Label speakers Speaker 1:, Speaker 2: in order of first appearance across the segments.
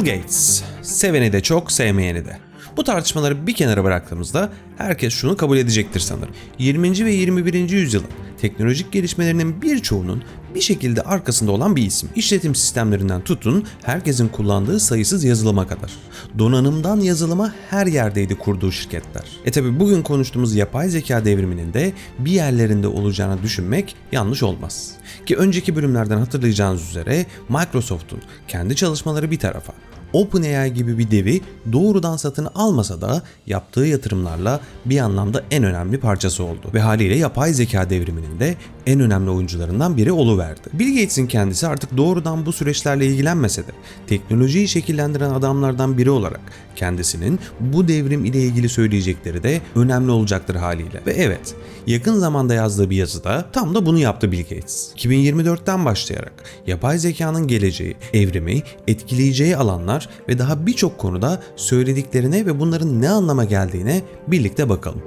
Speaker 1: Bill Gates, seveni de çok, sevmeyeni de. Bu tartışmaları bir kenara bıraktığımızda herkes şunu kabul edecektir sanırım. 20. ve 21. yüzyılın teknolojik gelişmelerinin birçoğunun bir şekilde arkasında olan bir isim. İşletim sistemlerinden tutun herkesin kullandığı sayısız yazılıma kadar. Donanımdan yazılıma her yerdeydi kurduğu şirketler. E tabi bugün konuştuğumuz yapay zeka devriminin de bir yerlerinde olacağını düşünmek yanlış olmaz. Ki önceki bölümlerden hatırlayacağınız üzere Microsoft'un kendi çalışmaları bir tarafa, OpenAI gibi bir devi doğrudan satın almasa da yaptığı yatırımlarla bir anlamda en önemli parçası oldu. Ve haliyle yapay zeka devriminin de en önemli oyuncularından biri oluverdi. Bill Gates'in kendisi artık doğrudan bu süreçlerle ilgilenmese de teknolojiyi şekillendiren adamlardan biri olarak kendisinin bu devrim ile ilgili söyleyecekleri de önemli olacaktır haliyle. Ve evet, yakın zamanda yazdığı bir yazıda tam da bunu yaptı Bill Gates. 2024'ten başlayarak yapay zekanın geleceği, evrimi, etkileyeceği alanlar ve daha birçok konuda söylediklerine ve bunların ne anlama geldiğine birlikte bakalım.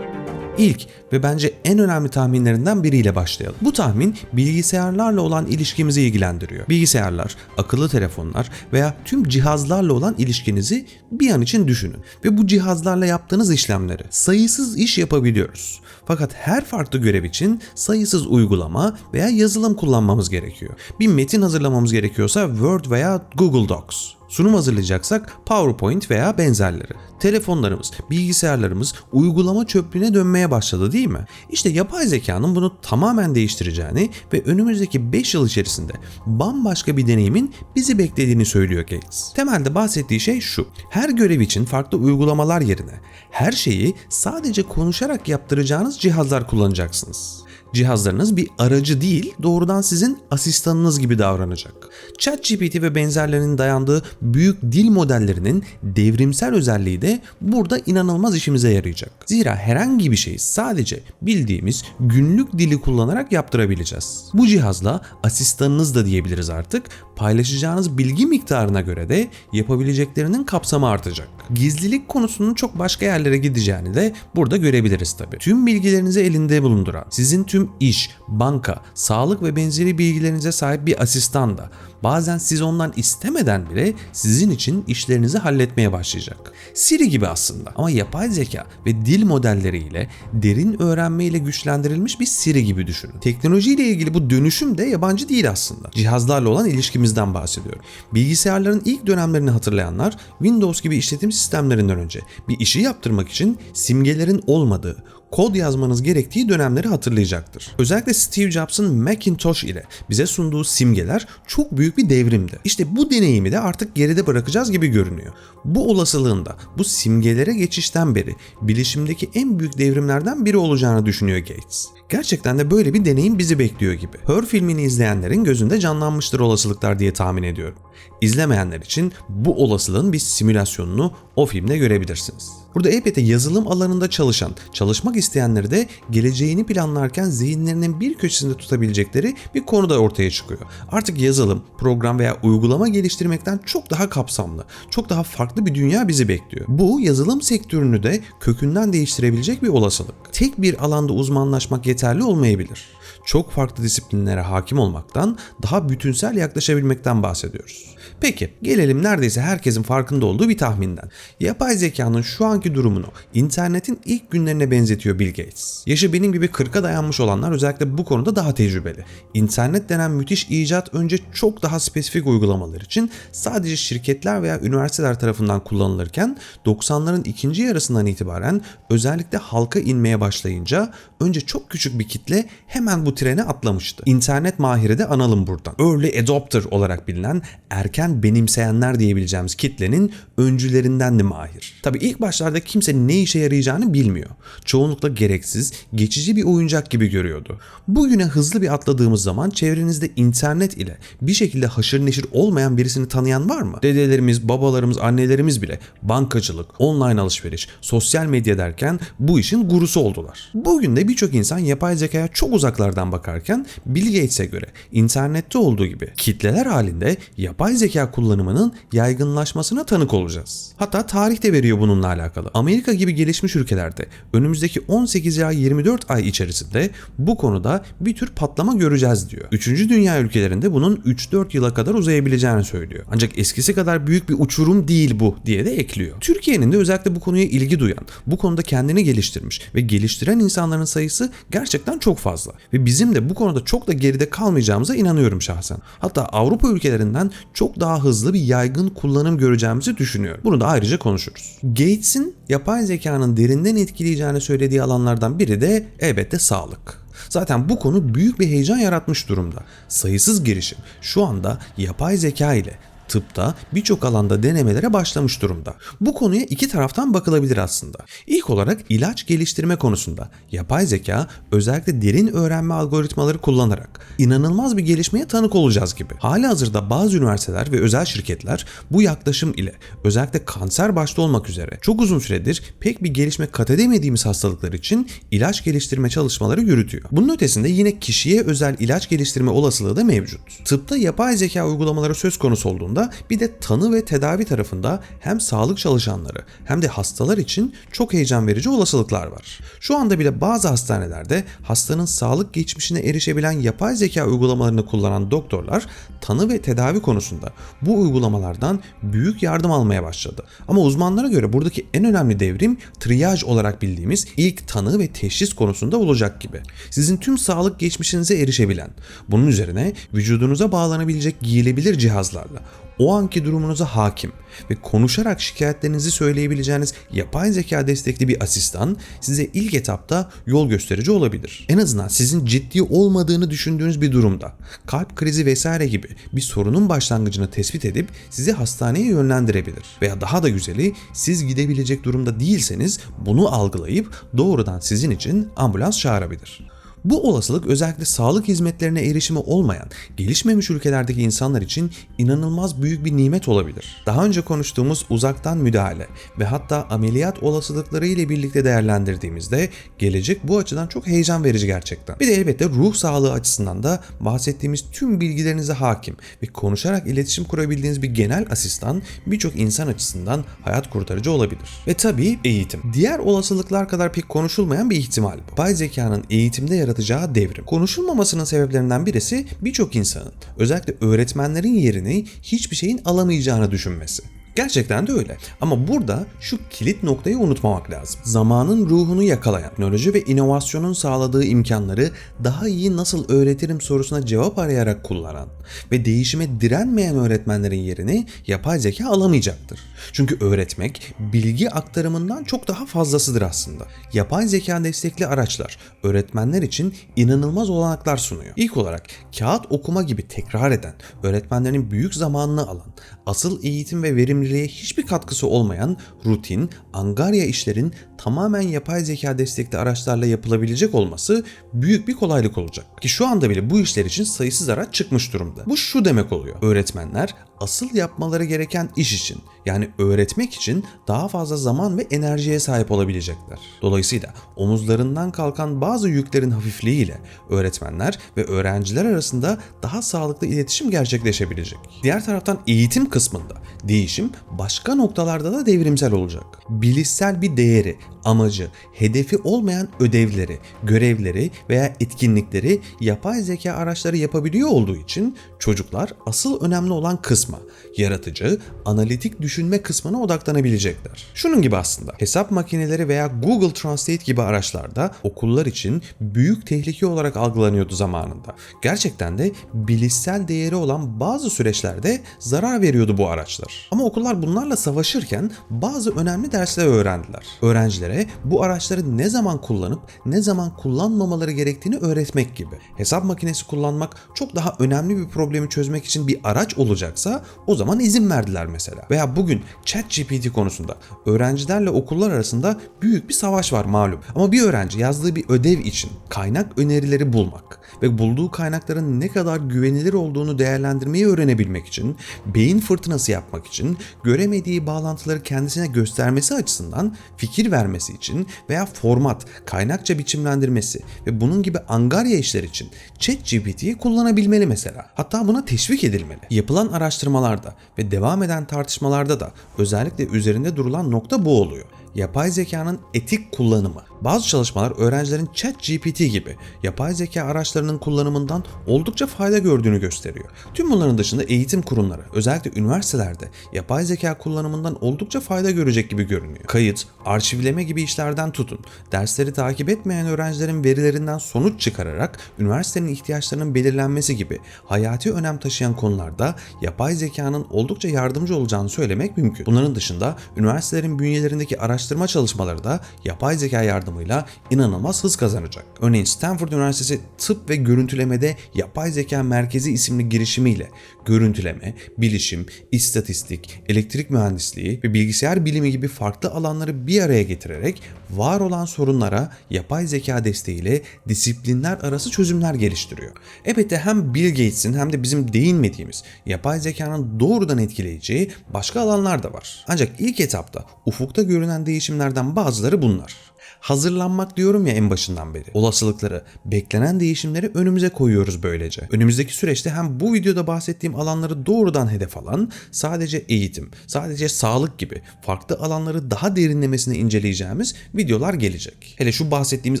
Speaker 1: İlk ve bence en önemli tahminlerinden biriyle başlayalım. Bu tahmin bilgisayarlarla olan ilişkimizi ilgilendiriyor. Bilgisayarlar, akıllı telefonlar veya tüm cihazlarla olan ilişkinizi bir an için düşünün ve bu cihazlarla yaptığınız işlemleri sayısız iş yapabiliyoruz. Fakat her farklı görev için sayısız uygulama veya yazılım kullanmamız gerekiyor. Bir metin hazırlamamız gerekiyorsa Word veya Google Docs. Sunum hazırlayacaksak PowerPoint veya benzerleri. Telefonlarımız, bilgisayarlarımız uygulama çöplüğüne dönmeye başladı değil mi? İşte yapay zekanın bunu tamamen değiştireceğini ve önümüzdeki 5 yıl içerisinde bambaşka bir deneyimin bizi beklediğini söylüyor Gates. Temelde bahsettiği şey şu. Her görev için farklı uygulamalar yerine her şeyi sadece konuşarak yaptıracağınız cihazlar kullanacaksınız. Cihazlarınız bir aracı değil, doğrudan sizin asistanınız gibi davranacak. ChatGPT ve benzerlerinin dayandığı büyük dil modellerinin devrimsel özelliği de burada inanılmaz işimize yarayacak. Zira herhangi bir şeyi sadece bildiğimiz günlük dili kullanarak yaptırabileceğiz. Bu cihazla asistanınız da diyebiliriz artık. Paylaşacağınız bilgi miktarına göre de yapabileceklerinin kapsamı artacak. Gizlilik konusunun çok başka yerlere gideceğini de burada görebiliriz tabii. Tüm bilgilerinizi elinde bulunduran, sizin tüm iş, banka, sağlık ve benzeri bilgilerinize sahip bir asistan da bazen siz ondan istemeden bile sizin için işlerinizi halletmeye başlayacak. Siri gibi aslında ama yapay zeka ve dil modelleriyle derin öğrenmeyle güçlendirilmiş bir Siri gibi düşünün. Teknolojiyle ilgili bu dönüşüm de yabancı değil aslında. Cihazlarla olan ilişkimizden bahsediyorum. Bilgisayarların ilk dönemlerini hatırlayanlar Windows gibi işletim sistemlerinden önce bir işi yaptırmak için simgelerin olmadığı, kod yazmanız gerektiği dönemleri hatırlayacaktır. Özellikle Steve Jobs'ın Macintosh ile bize sunduğu simgeler çok büyük bir devrimdi. İşte bu deneyimi de artık geride bırakacağız gibi görünüyor. Bu olasılığında bu simgelere geçişten beri bilişimdeki en büyük devrimlerden biri olacağını düşünüyor Gates. Gerçekten de böyle bir deneyim bizi bekliyor gibi. Her filmini izleyenlerin gözünde canlanmıştır olasılıklar diye tahmin ediyorum. İzlemeyenler için bu olasılığın bir simülasyonunu o filmde görebilirsiniz. Burada elbette yazılım alanında çalışan, çalışmak isteyenleri de geleceğini planlarken zihinlerinin bir köşesinde tutabilecekleri bir konu da ortaya çıkıyor. Artık yazılım, program veya uygulama geliştirmekten çok daha kapsamlı, çok daha farklı bir dünya bizi bekliyor. Bu yazılım sektörünü de kökünden değiştirebilecek bir olasılık. Tek bir alanda uzmanlaşmak yeterli olmayabilir. Çok farklı disiplinlere hakim olmaktan, daha bütünsel yaklaşabilmekten bahsediyoruz. Peki gelelim neredeyse herkesin farkında olduğu bir tahminden. Yapay zekanın şu anki durumunu internetin ilk günlerine benzetiyor Bill Gates. Yaşı benim gibi 40'a dayanmış olanlar özellikle bu konuda daha tecrübeli. İnternet denen müthiş icat önce çok daha spesifik uygulamalar için sadece şirketler veya üniversiteler tarafından kullanılırken 90'ların ikinci yarısından itibaren özellikle halka inmeye başlayınca önce çok küçük bir kitle hemen bu trene atlamıştı. İnternet mahiri de analım buradan. Early adopter olarak bilinen erken benimseyenler diyebileceğimiz kitlenin öncülerindendi Mahir. Tabi ilk başlarda kimse ne işe yarayacağını bilmiyor. Çoğunlukla gereksiz, geçici bir oyuncak gibi görüyordu. Bugüne hızlı bir atladığımız zaman çevrenizde internet ile bir şekilde haşır neşir olmayan birisini tanıyan var mı? Dedelerimiz, babalarımız, annelerimiz bile bankacılık, online alışveriş, sosyal medya derken bu işin gurusu oldular. Bugün de birçok insan yapay zekaya çok uzaklardan bakarken Bill Gates'e göre internette olduğu gibi kitleler halinde yapay zeka kullanımının yaygınlaşmasına tanık olacağız. Hatta tarih de veriyor bununla alakalı. Amerika gibi gelişmiş ülkelerde önümüzdeki 18 ila 24 ay içerisinde bu konuda bir tür patlama göreceğiz diyor. Üçüncü dünya ülkelerinde bunun 3-4 yıla kadar uzayabileceğini söylüyor. Ancak eskisi kadar büyük bir uçurum değil bu diye de ekliyor. Türkiye'nin de özellikle bu konuya ilgi duyan, bu konuda kendini geliştirmiş ve geliştiren insanların sayısı gerçekten çok fazla. Ve bizim de bu konuda çok da geride kalmayacağımıza inanıyorum şahsen. Hatta Avrupa ülkelerinden çok daha hızlı bir yaygın kullanım göreceğimizi düşünüyorum. Bunu da ayrıca konuşuruz. Gates'in yapay zekanın derinden etkileyeceğini söylediği alanlardan biri de elbette sağlık. Zaten bu konu büyük bir heyecan yaratmış durumda. Sayısız girişim şu anda yapay zeka ile tıpta birçok alanda denemelere başlamış durumda. Bu konuya iki taraftan bakılabilir aslında. İlk olarak ilaç geliştirme konusunda yapay zeka özellikle derin öğrenme algoritmaları kullanarak inanılmaz bir gelişmeye tanık olacağız gibi. Hali hazırda bazı üniversiteler ve özel şirketler bu yaklaşım ile özellikle kanser başta olmak üzere çok uzun süredir pek bir gelişme kat edemediğimiz hastalıklar için ilaç geliştirme çalışmaları yürütüyor. Bunun ötesinde yine kişiye özel ilaç geliştirme olasılığı da mevcut. Tıpta yapay zeka uygulamaları söz konusu olduğunda bir de tanı ve tedavi tarafında hem sağlık çalışanları hem de hastalar için çok heyecan verici olasılıklar var. Şu anda bile bazı hastanelerde hastanın sağlık geçmişine erişebilen yapay zeka uygulamalarını kullanan doktorlar tanı ve tedavi konusunda bu uygulamalardan büyük yardım almaya başladı. Ama uzmanlara göre buradaki en önemli devrim triyaj olarak bildiğimiz ilk tanı ve teşhis konusunda olacak gibi. Sizin tüm sağlık geçmişinize erişebilen, bunun üzerine vücudunuza bağlanabilecek giyilebilir cihazlarla o anki durumunuza hakim ve konuşarak şikayetlerinizi söyleyebileceğiniz yapay zeka destekli bir asistan size ilk etapta yol gösterici olabilir. En azından sizin ciddi olmadığını düşündüğünüz bir durumda kalp krizi vesaire gibi bir sorunun başlangıcını tespit edip sizi hastaneye yönlendirebilir. Veya daha da güzeli siz gidebilecek durumda değilseniz bunu algılayıp doğrudan sizin için ambulans çağırabilir. Bu olasılık özellikle sağlık hizmetlerine erişimi olmayan, gelişmemiş ülkelerdeki insanlar için inanılmaz büyük bir nimet olabilir. Daha önce konuştuğumuz uzaktan müdahale ve hatta ameliyat olasılıkları ile birlikte değerlendirdiğimizde gelecek bu açıdan çok heyecan verici gerçekten. Bir de elbette ruh sağlığı açısından da bahsettiğimiz tüm bilgilerinize hakim ve konuşarak iletişim kurabildiğiniz bir genel asistan birçok insan açısından hayat kurtarıcı olabilir. Ve tabii eğitim. Diğer olasılıklar kadar pek konuşulmayan bir ihtimal bu. Yapay zekanın eğitimde yaratacağı devrim. Konuşulmamasının sebeplerinden birisi birçok insanın, özellikle öğretmenlerin yerini hiçbir şeyin alamayacağını düşünmesi. Gerçekten de öyle. Ama burada şu kilit noktayı unutmamak lazım. Zamanın ruhunu yakalayan, teknoloji ve inovasyonun sağladığı imkanları daha iyi nasıl öğretirim sorusuna cevap arayarak kullanan ve değişime direnmeyen öğretmenlerin yerini yapay zeka alamayacaktır. Çünkü öğretmek bilgi aktarımından çok daha fazlasıdır aslında. Yapay zeka destekli araçlar öğretmenler için inanılmaz olanaklar sunuyor. İlk olarak kağıt okuma gibi tekrar eden, öğretmenlerin büyük zamanını alan, asıl eğitim ve verimliliğe hiçbir katkısı olmayan rutin, angarya işlerin tamamen yapay zeka destekli araçlarla yapılabilecek olması büyük bir kolaylık olacak. Ki şu anda bile bu işler için sayısız araç çıkmış durumda. Bu şu demek oluyor. Öğretmenler asıl yapmaları gereken iş için yani öğretmek için daha fazla zaman ve enerjiye sahip olabilecekler. Dolayısıyla omuzlarından kalkan bazı yüklerin hafifliğiyle öğretmenler ve öğrenciler arasında daha sağlıklı iletişim gerçekleşebilecek. Diğer taraftan eğitim kısmında değişim başka noktalarda da devrimsel olacak. Bilişsel bir değeri, amacı, hedefi olmayan ödevleri, görevleri veya etkinlikleri yapay zeka araçları yapabiliyor olduğu için çocuklar asıl önemli olan kısma, yaratıcı, analitik düşünme kısmına odaklanabilecekler. Şunun gibi aslında hesap makineleri veya Google Translate gibi araçlarda okullar için büyük tehlike olarak algılanıyordu zamanında. Gerçekten de bilişsel değeri olan bazı süreçlerde zarar veriyordu bu araçlar. Ama okullar bunlarla savaşırken bazı önemli dersler öğrendiler. Öğrencilere bu araçları ne zaman kullanıp ne zaman kullanmamaları gerektiğini öğretmek gibi. Hesap makinesi kullanmak çok daha önemli bir problemi çözmek için bir araç olacaksa o zaman izin verdiler mesela. Veya bugün ChatGPT konusunda öğrencilerle okullar arasında büyük bir savaş var malum. Ama bir öğrenci yazdığı bir ödev için kaynak önerileri bulmak ve bulduğu kaynakların ne kadar güvenilir olduğunu değerlendirmeyi öğrenebilmek için, beyin fırtınası yapmak için, göremediği bağlantıları kendisine göstermesi açısından fikir vermesi için veya format, kaynakça biçimlendirmesi ve bunun gibi angarya işler için ChatGPT'yi kullanabilmeli mesela. Hatta buna teşvik edilmeli. Yapılan araştırma araştırmalarda ve devam eden tartışmalarda da özellikle üzerinde durulan nokta bu oluyor. Yapay zekanın etik kullanımı. Bazı çalışmalar öğrencilerin ChatGPT gibi yapay zeka araçlarının kullanımından oldukça fayda gördüğünü gösteriyor. Tüm bunların dışında eğitim kurumları, özellikle üniversitelerde yapay zeka kullanımından oldukça fayda görecek gibi görünüyor. Kayıt, arşivleme gibi işlerden tutun, dersleri takip etmeyen öğrencilerin verilerinden sonuç çıkararak üniversitenin ihtiyaçlarının belirlenmesi gibi hayati önem taşıyan konularda yapay zekanın oldukça yardımcı olacağını söylemek mümkün. Bunların dışında üniversitelerin bünyelerindeki araştırma çalışmaları da yapay zeka yardımıyla inanılmaz hız kazanacak. Örneğin Stanford Üniversitesi Tıp ve Görüntüleme Yapay Zeka Merkezi isimli girişimiyle görüntüleme, bilişim, istatistik, elektrik mühendisliği ve bilgisayar bilimi gibi farklı alanları bir araya getirerek var olan sorunlara yapay zeka desteğiyle disiplinler arası çözümler geliştiriyor. Elbette hem Bill Gates'in hem de bizim değinmediğimiz yapay zekanın doğrudan etkileyeceği başka alanlar da var. Ancak ilk etapta ufukta görünen değişimlerden bazıları bunlar. Hazırlanmak diyorum ya en başından beri. Olasılıkları, beklenen değişimleri önümüze koyuyoruz böylece. Önümüzdeki süreçte hem bu videoda bahsettiğim alanları doğrudan hedef alan, sadece eğitim, sadece sağlık gibi farklı alanları daha derinlemesine inceleyeceğimiz videolar gelecek. Hele şu bahsettiğimiz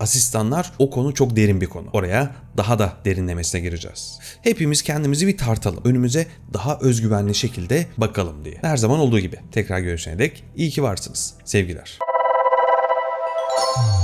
Speaker 1: asistanlar o konu çok derin bir konu. Oraya daha da derinlemesine gireceğiz. Hepimiz kendimizi bir tartalım. Önümüze daha özgüvenli şekilde bakalım diye. Her zaman olduğu gibi. Tekrar görüşene dek iyi ki varsınız. Sevgiler. Oh.